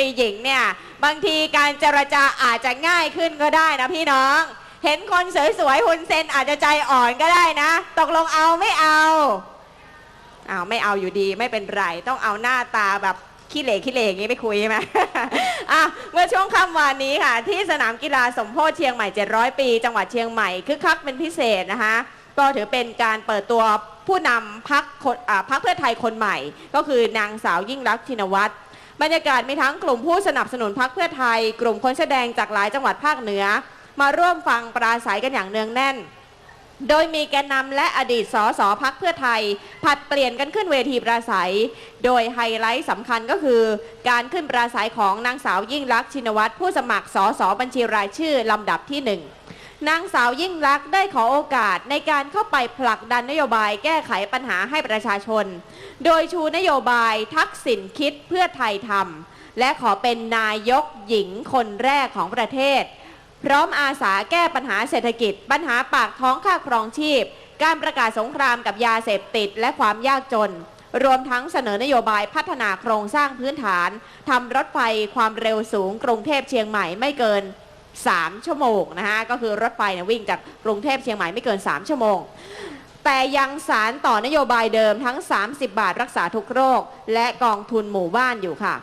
รีหญิงเนี่ยบางทีการเจรจาอาจจะง่ายขึ้นก็ได้นะพี่น้อง เห็นคนสวยๆหุ่นเซนอาจจะใจอ่อนก็ได้นะ ตกลงเอาไม่เอาเอาไม่เอาอยู่ดีไม่เป็นไร ต้องเอาหน้าตาแบบขี้เหร่ขี้เหร่อย่างนี้ไปคุยใช่ไหมอะเมื่อช่วงค่ำวานนี้ค่ะ ที่สนามกีฬาสมโพธิเชียงใหม่ 700 ปี จังหวัดเชียงใหม่คึกคักเป็นพิเศษนะคะ ก็ถือเป็นการเปิดตัวผู้นำพักพักเพื่อไทยคนใหม่ ก็คือนางสาวยิ่งรักชินวัตร บรรยากาศมีทั้งกลุ่มผู้สนับสนุนพักเพื่อไทย กลุ่มคนแสดงจากหลายจังหวัดภาคเหนือ มาร่วมฟังปราศัยกันอย่างเนืองแน่น โดยมีแกนนำและอดีตสสพักเพื่อไทย ผัดเปลี่ยนกันขึ้นเวทีปราศัย โดยไฮไลท์สำคัญก็คือ การขึ้นปราศัยของนางสาวยิ่งลักษณ์ชินวัตรผู้สมัครสสบัญชีรายชื่อลำดับที่หนึ่ง นางสาวยิ่งลักษณ์ได้ขอโอกาสในการเข้าไปผลักดันนโยบายแก้ไขปัญหาให้ประชาชน โดยชูนโยบายทักษิณคิดเพื่อไทยทำและขอเป็นนายกหญิงคนแรกของประเทศ พร้อมอาสาแก้ปัญหาเศรษฐกิจ ปัญหาปากท้องค่าครองชีพ การประกาศสงครามกับยาเสพติดและความยากจนรวมทั้งเสนอนโยบายพัฒนาโครงสร้างพื้นฐาน ทำรถไฟความเร็วสูงกรุงเทพเชียงใหม่ไม่เกิน 3 ชั่วโมงนะคะก็คือรถไฟเนี่ยวิ่งจากกรุงเทพเชียงใหม่ไม่เกิน 3 ชั่วโมง แต่ยังสารต่อนโยบายเดิมทั้ง 30 บาทรักษาทุกโรค และกองทุนหมู่บ้านอยู่ค่ะ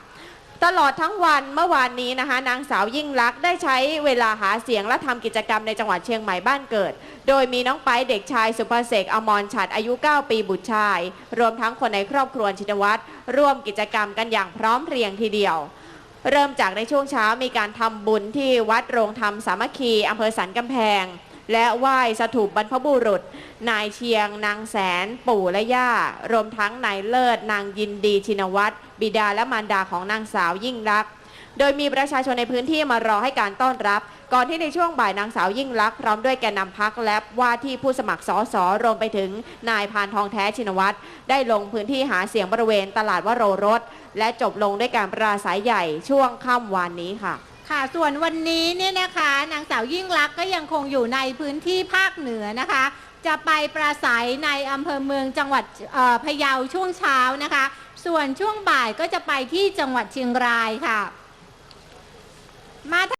ตลอดทั้งวันเมื่อวานนี้นะคะ นางสาวยิ่งลักษณ์ได้ใช้เวลาหาเสียงและทำกิจกรรมในจังหวัดเชียงใหม่บ้านเกิด โดยมีน้องไปเด็กชายสุภเสกอมรฉัดอายุ 9 ปีบุตรชาย รวมทั้งคนในครอบครัวชินวัตรร่วมกิจกรรมกันอย่างพร้อมเพรียงทีเดียว เริ่มจากในช่วงเช้ามีการทำบุญที่วัดโรงธรรมสามัคคีอำเภอสันกำแพง และไหว้สถูปบรรพบุรุษ นายเชียง นางแสน ปู่และย่า รวมทั้งนายเลิศ นางยินดีชินวัตรบิดาและมารดาของนางสาวยิ่งรักษ โดยมีประชาชนในพื้นที่มารอให้การต้อนรับ ก่อนที่ในช่วงบ่ายนางสาวยิ่งลักษณ์พร้อมด้วยแกนนำพักและว่าที่ผู้สมัครสสรวมไปถึงนายพานทองแท้ชินวัตรได้ลงพื้นที่หาเสียงบริเวณตลาดวโรรส และจบลงด้วยการปราศัยใหญ่ช่วงค่ำวานนี้ค่ะค่ะส่วนวันนี้เนี่ยนะคะนางสาวยิ่งลักษณ์ก็ยังคงอยู่ในพื้นที่ภาคเหนือนะคะ จะไปปราศัยในอำเภอเมืองจังหวัดพะเยาช่วงเช้านะคะ ส่วนช่วงบ่ายก็จะไปที่จังหวัดเชียงรายค่ะ Mm-hm